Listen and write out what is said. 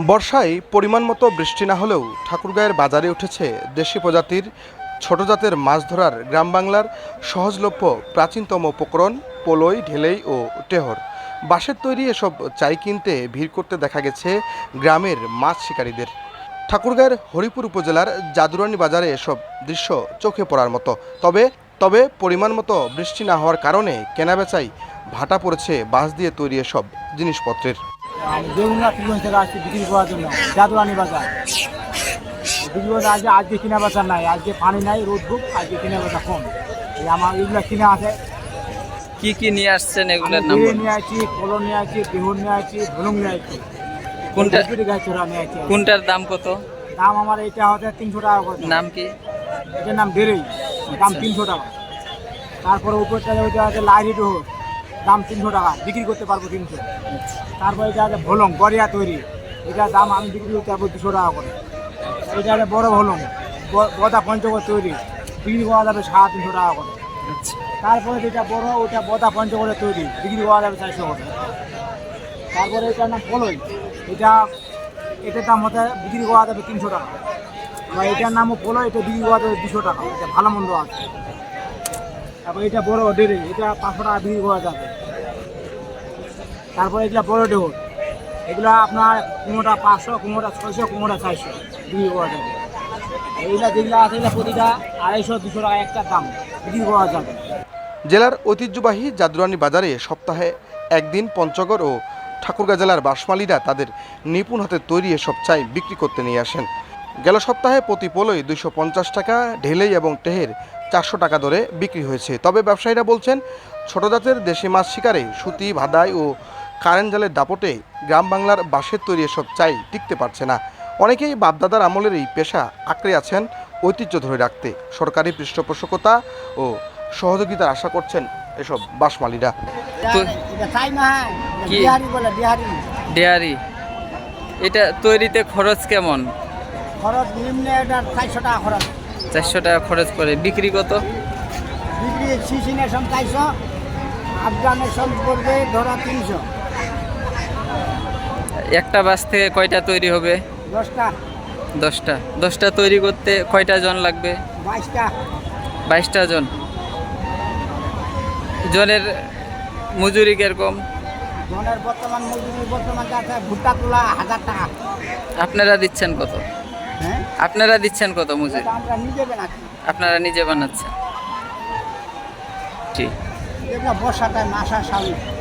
বর্ষায় পরিমাণ মতো বৃষ্টি না হলেও ঠাকুরগাঁয়ের বাজারে উঠেছে দেশি প্রজাতির ছোট জাতের মাছ ধরার গ্রাম বাংলার সহজলভ্য প্রাচীনতম উপকরণ পোলই, ঢেলেই ও টেহর। বাঁশের তৈরি এসব চাই কিনতে ভিড় করতে দেখা গেছে গ্রামের মাছ শিকারীদের। ঠাকুরগাঁয়ের হরিপুর উপজেলার জাদুরানী বাজারে এসব দৃশ্য চোখে পড়ার মতো। তবে তবে পরিমাণ মতো বৃষ্টি না হওয়ার কারণে কেনাবেচাই ভাটা পড়েছে বাঁশ দিয়ে তৈরি এসব জিনিসপত্রের। বেগুনা পিগঞ্জ থেকে আসছি বিক্রি করার জন্য জাদুরানি বাজার। বিক্রি করতে আজকে আজকে কিনা বেচা নাই আজকে পানি নাই রোদ খুব আজকে কিনা বেচা কম। এই আমার এগুলো কিনা আছে কি কি নিয়ে আসছেন নাম? নিয়ে আছি কলম নিয়ে আছি বেহুন নিয়ে আছি ভুলুং নিয়ে আছি কোনটা কোনটার দাম কত? দাম আমার এটা হচ্ছে তিনশো টাকা করে। নাম কি? এটার নাম বেরেই দাম তিনশো টাকা। তারপরে উপরটা ওইটা আছে লাইরি ডোর দাম তিনশো টাকা, বিক্রি করতে পারব তিনশো। তারপরে এটা আছে ভলং, গড়িয়া তৈরি। এটার দাম আমি বিক্রি করতে পারব দুশো টাকা করে। এটা আছে বড় ভলং বদা পঞ্চগড় তৈরি। বিক্রি করা যাবে সাড়ে তিনশো টাকা করে। তারপরে যেটা বড়, ওটা বদা পঞ্চগড়ে তৈরি। বিক্রি করা যাবে চারশো করে। তারপরে এটার নাম পলই এটা, এটার দাম হতে, বিক্রি করা যাবে তিনশো টাকা। এটার নামও পলো এটা বিক্রি করা যাবে দুশো টাকা। এটা ভালো মন্দ আছে। তারপর এটা বড় ডেরে, এটা পাঁচশো টাকা বিক্রি করা যাবে। তারপরে এগুলা বড় ডেহর এগুলো আপনার কোনোটা পাঁচশো, কোনোটা ছয়শো, কোনোটা চারশো বিক্রি করা যাবে। এইগুলা যেগুলো আছে এগুলো প্রতিটা আড়াইশো, দুশো টাকা একটা দাম বিক্রি করা যাবে। জেলার ঐতিহ্যবাহী জাদুরানি বাজারে সপ্তাহে একদিন পঞ্চগড় ও ঠাকুরগাঁ জেলার বাসমালীরা তাদের নিপুণ হাতে তৈরি এসব চাই বিক্রি করতে নিয়ে আসেন। গেল সপ্তাহে প্রতি পোলোই দুইশো টাকা, ঢেলেই এবং টেহের চারশো টাকা দরে বিক্রি হয়েছে। তবে ব্যবসায়ীরা বলছেন ছোট জাতের দেশি মাছ শিকারে সুতি ভাদাই ও কারেন্ট জালের দাপটে গ্রাম বাংলার বাঁশের তৈরি এসব চাই টিকতে পারছে না। অনেকেই বাপদাদার আমলের এই পেশা আঁকড়ে আছেন ঐতিহ্য ধরে রাখতে। সরকারি পৃষ্ঠপোষকতা ও সহযোগিতার আশা করছেন এসব বিহারি ডেয়ারি এটা তৈরিতে খরচ কেমন? খরচ নিম্নে এটা চারশো টাকা খরচ। চারশো টাকা খরচ করে। বিক্রি কত? বিক্রি সিসিনের সব চারশো আফগানের সব পড়বে ধরা তিনশো। একটা বাস থেকে কয়টা তৈরি হবে? দশটা। দশটা। দশটা তৈরি করতে কয়টা জন লাগবে? বাইশটা। বাইশটা জন। জনের মজুরি কীরকম? জনের বর্তমান মজুরি বর্তমান ভুট্টা তোলা হাজার টাকা। আপনারা দিচ্ছেন কত? আপনারা দিচ্ছেন কত মজুরি? আপনারা নিজে বানাচ্ছেন? জি। এগুলো মাসা শ্রাবণ